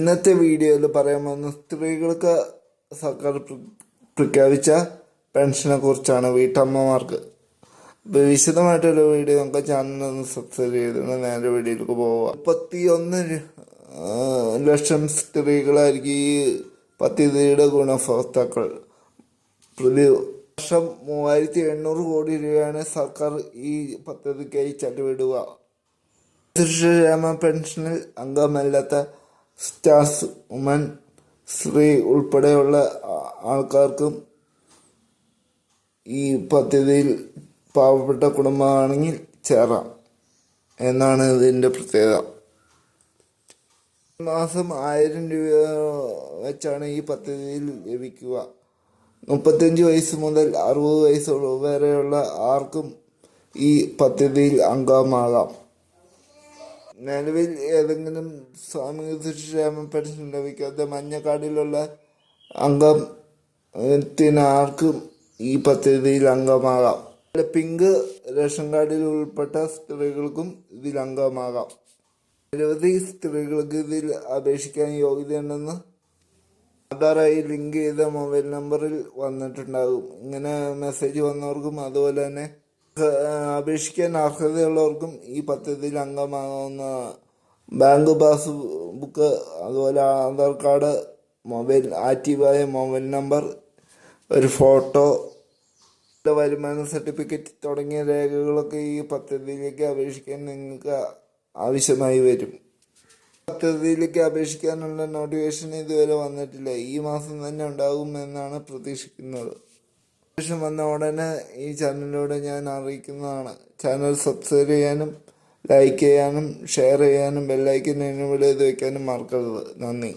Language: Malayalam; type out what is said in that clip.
ഇന്നത്തെ വീഡിയോയിൽ പറയാൻ പോകുന്ന സ്ത്രീകൾക്ക് സർക്കാർ പ്രഖ്യാപിച്ച പെൻഷനെ കുറിച്ചാണ് വീട്ടമ്മമാർക്ക്. അപ്പോൾ വിശദമായിട്ടുള്ള വീഡിയോ നമുക്ക് ചാനൽ ഒന്ന് സബ്സ്ക്രൈബ് ചെയ്തിട്ട് നേരെ വീഡിയോയിലേക്ക് പോവുക. മുപ്പത്തി ഒന്ന് ലക്ഷം സ്ത്രീകളായിരിക്കും ഈ പദ്ധതിയുടെ ഗുണഭോക്താക്കൾ. പ്രതി വർഷം മൂവായിരത്തി എണ്ണൂറ് കോടി രൂപയാണ് സർക്കാർ ഈ പദ്ധതിക്കായി ചെലവിടുക. ശിശുക്ഷേമ പെൻഷനിൽ അംഗമല്ലാത്ത സ്റ്റാർസ് ഉമൻ സ്ത്രീ ഉൾപ്പെടെയുള്ള ആൾക്കാർക്കും ഈ പദ്ധതിയിൽ പാവപ്പെട്ട കുടുംബമാണെങ്കിൽ ചേരാം എന്നാണ് ഇതിന്റെ പ്രത്യേകത. മാസം ആയിരം രൂപ വെച്ചാണ് ഈ പദ്ധതിയിൽ ലഭിക്കുക. മുപ്പത്തഞ്ച് വയസ്സ് മുതൽ അറുപത് വയസ്സ് വരെയുള്ള ആർക്കും ഈ പദ്ധതിയിൽ അംഗമാകാം. നിലവിൽ ഏതെങ്കിലും സാമൂഹിക സുരക്ഷാ പെൻഷൻ ലഭിക്കാത്ത മഞ്ഞക്കാടിലുള്ള അംഗത്തിന് ആർക്കും ഈ പദ്ധതിയിൽ അംഗമാകാം. പിങ്ക് റേഷൻ കാർഡിൽ ഉൾപ്പെട്ട സ്ത്രീകൾക്കും ഇതിൽ അംഗമാകാം. നിരവധി സ്ത്രീകൾക്ക് ഇതിൽ അപേക്ഷിക്കാൻ യോഗ്യതയുണ്ടെന്ന് ആധാറായി ലിങ്ക് ചെയ്ത മൊബൈൽ നമ്പറിൽ വന്നിട്ടുണ്ടാകും. ഇങ്ങനെ മെസ്സേജ് വന്നവർക്കും അതുപോലെ തന്നെ അപേക്ഷിക്കാൻ അർഹതയുള്ളവർക്കും ഈ പദ്ധതിയിൽ അംഗമാകുന്ന ബാങ്ക് പാസ് ബുക്ക് അതുപോലെ ആധാർ കാർഡ് മൊബൈൽ ആക്റ്റീവായ മൊബൈൽ നമ്പർ ഒരു ഫോട്ടോ വരുമാന സർട്ടിഫിക്കറ്റ് തുടങ്ങിയ രേഖകളൊക്കെ ഈ പദ്ധതിയിലേക്ക് അപേക്ഷിക്കാൻ നിങ്ങൾക്ക് ആവശ്യമായി വരും. പദ്ധതിയിലേക്ക് അപേക്ഷിക്കാനുള്ള നോട്ടിഫിക്കേഷൻ ഇതുവരെ വന്നിട്ടില്ല. ഈ മാസം തന്നെ ഉണ്ടാകുമെന്നാണ് പ്രതീക്ഷിക്കുന്നത്. ശേഷം വന്ന ഉടനെ ഈ ചാനലിലൂടെ ഞാൻ അറിയിക്കുന്നതാണ്. ചാനൽ സബ്സ്ക്രൈബ് ചെയ്യാനും ലൈക്ക് ചെയ്യാനും ഷെയർ ചെയ്യാനും ബെല്ലൈക്കൻ എനേബിൾ ചെയ്ത് വെക്കാനും മറക്കരുത്. നന്ദി.